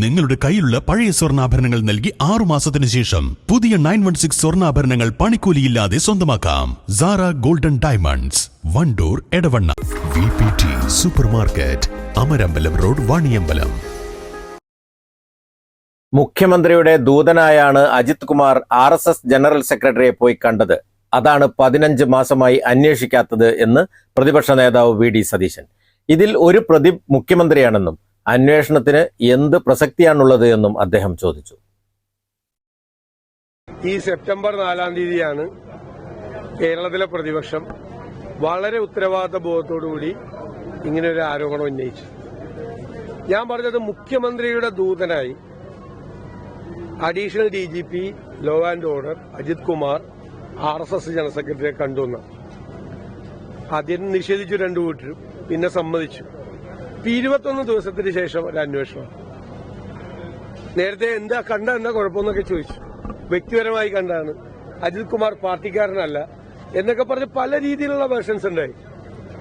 നിങ്ങളുടെ കയ്യിലുള്ള പഴയ സ്വർണാഭരണങ്ങൾ നൽകി ആറു മാസത്തിന് ശേഷം പുതിയ നയൻ വൺ സിക്സ് സ്വർണാഭരണങ്ങൾ പണിക്കൂലിയില്ലാതെ സ്വന്തമാക്കാം. Sara golden diamonds Wandoor Edavanna. V P T supermarket Amarambalam road Vaniyambalam. മുഖ്യമന്ത്രിയുടെ ദൂതനായാണ് Ajith Kumar R S S general സെക്രട്ടറിയെ പോയി കണ്ടത്. അതാണ് പതിനഞ്ച് മാസമായി അന്വേഷിക്കാത്തത് എന്ന് പ്രതിപക്ഷ നേതാവ് വി ഡി സതീശൻ. ഇതിൽ ഒരു പ്രതി മുഖ്യമന്ത്രിയാണെന്നും അന്വേഷണത്തിന് എന്ത് പ്രസക്തിയാണുള്ളത് എന്നും അദ്ദേഹം ചോദിച്ചു. ഈ സെപ്റ്റംബർ നാലാം തീയതിയാണ് കേരളത്തിലെ പ്രതിപക്ഷം വളരെ ഉത്തരവാദിത്ത ബോധത്തോടുകൂടി ഇങ്ങനെ ഒരു ആരോപണം ഉന്നയിച്ചു ഞാൻ പറഞ്ഞത് മുഖ്യമന്ത്രിയുടെ ദൂതനായി additional D G P law and order Ajith Kumar R S S general സെക്രട്ടറിയെ കണ്ടുവന്ന ആദ്യം നിഷേധിച്ചു രണ്ടു വീട്ടിലും. പിന്നെ സമ്മതിച്ചു. ഇപ്പൊ ഇരുപത്തൊന്ന് ദിവസത്തിന് ശേഷം ഒരു അന്വേഷണം. നേരത്തെ എന്താ കണ്ട എന്താ കുഴപ്പമെന്നൊക്കെ ചോദിച്ചു. വ്യക്തിപരമായി കണ്ടാണ്. അജിത് കുമാർ പാർട്ടിക്കാരനല്ല എന്നൊക്കെ പറഞ്ഞ് പല രീതിയിലുള്ള വേർഷൻസ് ഉണ്ടായി.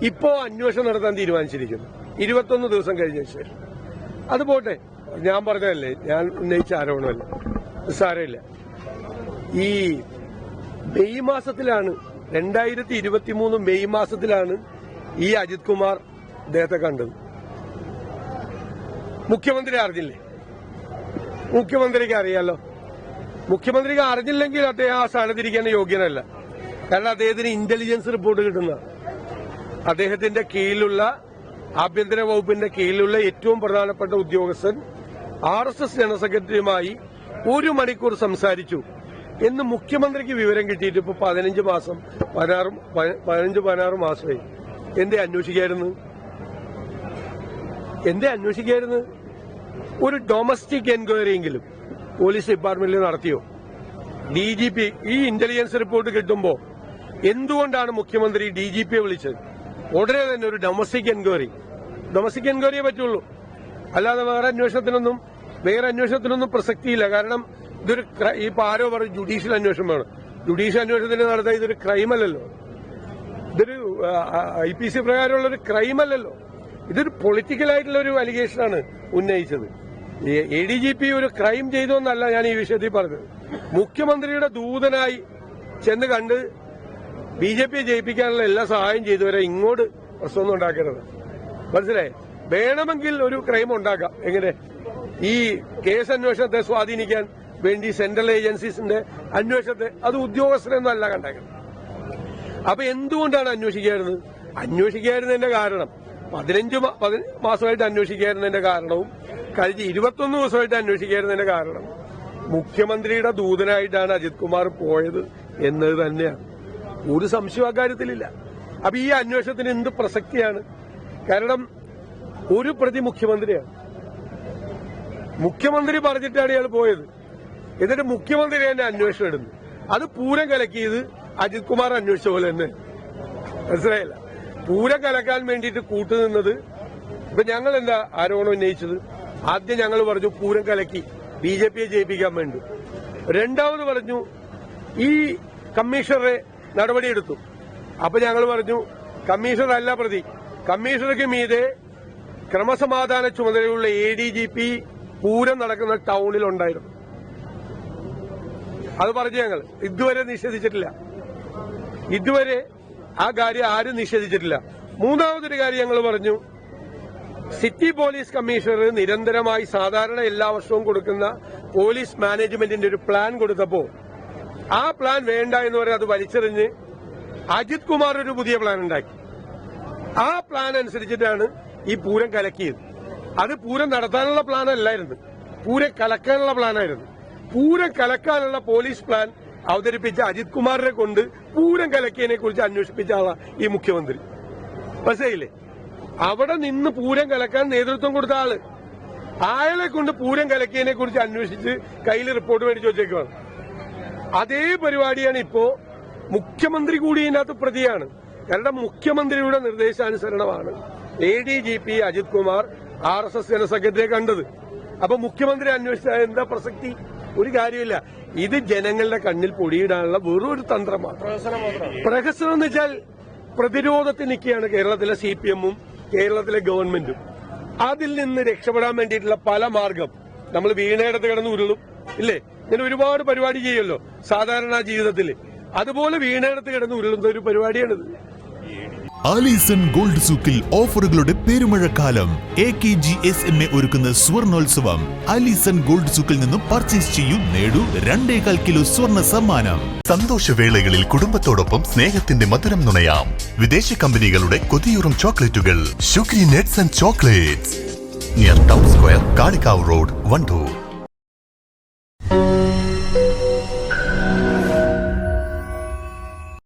ഇപ്പോ അന്വേഷണം നടത്താൻ തീരുമാനിച്ചിരിക്കുന്നു. ഇരുപത്തൊന്ന് ദിവസം കഴിഞ്ഞ ശേഷം. അത് പോട്ടെ. ഞാൻ പറഞ്ഞതല്ലേ. ഞാൻ ഉന്നയിച്ച ആരോപണമല്ല. സാരമില്ല. ഈ മെയ് മാസത്തിലാണ് രണ്ടായിരത്തി ഇരുപത്തി മൂന്ന് മെയ് മാസത്തിലാണ് ഈ അജിത് കുമാർ അദ്ദേഹത്തെ കണ്ടത്. മുഖ്യമന്ത്രി അറിഞ്ഞില്ലേ? മുഖ്യമന്ത്രിക്ക് അറിയാലോ മുഖ്യമന്ത്രിക്ക് അറിഞ്ഞില്ലെങ്കിൽ അദ്ദേഹം ആ സ്ഥാനത്തിരിക്കാൻ യോഗ്യനല്ല. കാരണം അദ്ദേഹത്തിന് ഇന്റലിജൻസ് റിപ്പോർട്ട് കിട്ടുന്ന അദ്ദേഹത്തിന്റെ കീഴിലുള്ള ആഭ്യന്തര വകുപ്പിന്റെ കീഴിലുള്ള ഏറ്റവും പ്രധാനപ്പെട്ട ഉദ്യോഗസ്ഥൻ ആർ എസ് എസ് ജനറൽ സെക്രട്ടറിയുമായി ഒരു മണിക്കൂർ സംസാരിച്ചു എന്ന് മുഖ്യമന്ത്രിക്ക് വിവരം കിട്ടിയിട്ട് ഇപ്പൊ പതിനഞ്ച് മാസം പതിനാറ് പതിനഞ്ച് പതിനാറ് മാസമായി. എന്തേ അന്വേഷിക്കായിരുന്നു? എന്തേ അന്വേഷിക്കായിരുന്നു? ഒരു ഡൊമസ്റ്റിക് എൻക്വയറി എങ്കിലും പോലീസ് ഡിപ്പാർട്ട്മെന്റിൽ നടത്തിയോ? ഡി ജി പി ഈ ഇന്റലിജൻസ് റിപ്പോർട്ട് കിട്ടുമ്പോൾ എന്തുകൊണ്ടാണ് മുഖ്യമന്ത്രി ഡി ജി പിയെ വിളിച്ചത്? ഉടനെ തന്നെ ഒരു ഡൊമസ്റ്റിക് എൻക്വയറി ഡൊമസ്റ്റിക് എൻക്വയറിയേ പറ്റുള്ളൂ അല്ലാതെ വേറെ അന്വേഷണത്തിനൊന്നും വേറെ അന്വേഷണത്തിനൊന്നും പ്രസക്തിയില്ല. കാരണം ഇതൊരു ഈ ആരോ പറഞ്ഞു ജുഡീഷ്യൽ അന്വേഷണം വേണം. ജുഡീഷ്യൽ അന്വേഷണത്തിന് നടത്താൻ ഇതൊരു ക്രൈമല്ലല്ലോ ഇതൊരു ഐ പി സി പ്രകാരമുള്ളൊരു ഒരു ക്രൈം അല്ലല്ലോ. ഇതൊരു പൊളിറ്റിക്കൽ ആയിട്ടുള്ള ഒരു അലിഗേഷനാണ് ഉന്നയിച്ചത്. എ ഡി ജി പി ഒരു ക്രൈം ചെയ്തു എന്നല്ല ഞാൻ ഈ വിഷയത്തിൽ പറഞ്ഞത്. മുഖ്യമന്ത്രിയുടെ ദൂതനായി ചെന്ന് കണ്ട് ബി ജെ പിയെ ജയിപ്പിക്കാനുള്ള എല്ലാ സഹായം ചെയ്തുവരെ ഇങ്ങോട്ട് പ്രശ്നമൊന്നും ഉണ്ടാക്കരുത്. മനസ്സിലായി? വേണമെങ്കിൽ ഒരു ക്രൈം ഉണ്ടാക്കാം. എങ്ങനെ? ഈ കേസ് അന്വേഷണത്തെ സ്വാധീനിക്കാൻ വേണ്ടി സെൻട്രൽ ഏജൻസീസിന്റെ അന്വേഷണത്തെ അത് ഉദ്യോഗസ്ഥരൊന്നും അല്ല കണ്ടേക്കുന്നത്. അപ്പൊ എന്തുകൊണ്ടാണ് അന്വേഷിക്കായിരുന്നത് അന്വേഷിക്കായിരുന്നതിന്റെ കാരണം പതിനഞ്ച് മാസമായിട്ട് അന്വേഷിക്കായിരുന്നതിന്റെ കാരണവും കഴിഞ്ഞ ഇരുപത്തൊന്ന് ദിവസമായിട്ട് അന്വേഷിക്കായിരുന്നതിന്റെ കാരണം മുഖ്യമന്ത്രിയുടെ ദൂതനായിട്ടാണ് അജിത് കുമാർ പോയത് എന്നത് തന്നെയാണ്. ഒരു സംശയം അക്കാര്യത്തിലില്ല. അപ്പൊ ഈ അന്വേഷണത്തിന് എന്ത് പ്രസക്തിയാണ്? കാരണം ഒരു പ്രതി മുഖ്യമന്ത്രിയാണ്. മുഖ്യമന്ത്രി പറഞ്ഞിട്ടാണ് ഇയാൾ പോയത്. എന്നിട്ട് മുഖ്യമന്ത്രി തന്നെ അന്വേഷണം ഇടുന്നു. അത് പൂരം കലക്കിയത് അജിത് കുമാർ അന്വേഷിച്ച പോലെ തന്നെ. മനസ്സിലായില്ല? പൂരം കലക്കാൻ വേണ്ടിയിട്ട് കൂട്ടുനിന്നത് ഇപ്പൊ ഞങ്ങൾ എന്താ ആരോപണം ഉന്നയിച്ചത്? ആദ്യം ഞങ്ങൾ പറഞ്ഞു പൂരം കലക്കി ബി ജെ പിയെ ജയിപ്പിക്കാൻ വേണ്ടി. രണ്ടാമത് പറഞ്ഞു ഈ കമ്മീഷണറെ നടപടിയെടുത്തു. അപ്പൊ ഞങ്ങൾ പറഞ്ഞു കമ്മീഷണർ അല്ല പ്രതി. കമ്മീഷണർക്ക് മീതെ ക്രമസമാധാന ചുമതലയുള്ള A D G P Pooram നടക്കുന്ന ടൗണിൽ ഉണ്ടായിരുന്നു അത് പറഞ്ഞു ഞങ്ങൾ. ഇതുവരെ നിഷേധിച്ചിട്ടില്ല. ഇതുവരെ ആ കാര്യം ആരും നിഷേധിച്ചിട്ടില്ല. മൂന്നാമതൊരു കാര്യം ഞങ്ങൾ പറഞ്ഞു. സിറ്റി പോലീസ് കമ്മീഷണർ നിരന്തരമായി സാധാരണ എല്ലാ വർഷവും കൊടുക്കുന്ന പോലീസ് മാനേജ്മെന്റിന്റെ ഒരു പ്ലാൻ കൊടുത്തപ്പോ ആ പ്ലാൻ വേണ്ട എന്ന് പറഞ്ഞ് അത് വലിച്ചെറിഞ്ഞ് അജിത് കുമാർ ഒരു പുതിയ പ്ലാൻ ഉണ്ടാക്കി. ആ പ്ലാൻ അനുസരിച്ചിട്ടാണ് ഈ പൂരം കലക്കിയത്. അത് പൂരം നടത്താനുള്ള പ്ലാനല്ലായിരുന്നു. പൂരം കലക്കാനുള്ള പ്ലാനായിരുന്നു. പൂരം കലക്കാനുള്ള പോലീസ് പ്ലാൻ അവതരിപ്പിച്ച അജിത് കുമാറിനെ കൊണ്ട് പൂരം കലക്കിയതിനെ കുറിച്ച് അന്വേഷിപ്പിച്ച ആളാണ് ഈ മുഖ്യമന്ത്രി. മനസ്സിലായില്ലേ? അവിടെ നിന്ന് പൂരം കലക്കാൻ നേതൃത്വം കൊടുത്ത ആൾ. അയാളെ കൊണ്ട് പൂരം കലക്കിയതിനെ കുറിച്ച് അന്വേഷിച്ച് കയ്യിൽ റിപ്പോർട്ട് മേടിച്ചു വെച്ചേക്കുവാണ്. അതേ പരിപാടിയാണ് ഇപ്പോ മുഖ്യമന്ത്രി കൂടി ഇതിനകത്ത് പ്രതിയാണ്. കാരണം മുഖ്യമന്ത്രിയുടെ നിർദ്ദേശാനുസരണമാണ് A D G P Ajith Kumar R S S general സെക്രട്ടറിയെ കണ്ടത്. അപ്പൊ മുഖ്യമന്ത്രി അന്വേഷിച്ച എന്താ പ്രസക്തി? ഒരു കാര്യമില്ല ഇത് ജനങ്ങളുടെ കണ്ണിൽ പൊടിയിടാനുള്ള വെറൊരു തന്ത്രമാണ്. പ്രഹസനം എന്ന് വെച്ചാൽ പ്രതിരോധത്തിൽ നിൽക്കുകയാണ് കേരളത്തിലെ സി പി എമ്മും കേരളത്തിലെ ഗവൺമെന്റും. അതിൽ നിന്ന് രക്ഷപ്പെടാൻ വേണ്ടിയിട്ടുള്ള പല മാർഗം നമ്മൾ വീണയിടത്ത് കിടന്ന് ഉരുളും ഇല്ലേ? ഇങ്ങനെ ഒരുപാട് പരിപാടി ചെയ്യുമല്ലോ സാധാരണ ജീവിതത്തിൽ. അതുപോലെ വീണയിടത്ത് കിടന്ന് ഉരുളുന്ന ഒരു പരിപാടിയാണിത്. ആലീസൺ ഗോൾഡ് സൂക്കിൽ ഓഫറുകളുടെ പെരുമഴക്കാലം. A K G S M A ഒരുക്കുന്ന സ്വർണോത്സവം. ആലീസൺ ഗോൾഡ് സൂക്കിൽ നിന്നും പർച്ചേസ് ചെയ്യൂ നേടൂ രണ്ടേകാൽ കിലോ സ്വർണ സമ്മാനം. സന്തോഷവേളകളിൽ കുടുംബത്തോടൊപ്പം സ്നേഹത്തിന്റെ മധുരം നുണയാം. വിദേശ കമ്പനികളുടെ കൊതിയൂറും ചോക്ലേറ്റുകൾ. Sugary nuts and chocolates. Near town square Kalikavu road Wandoor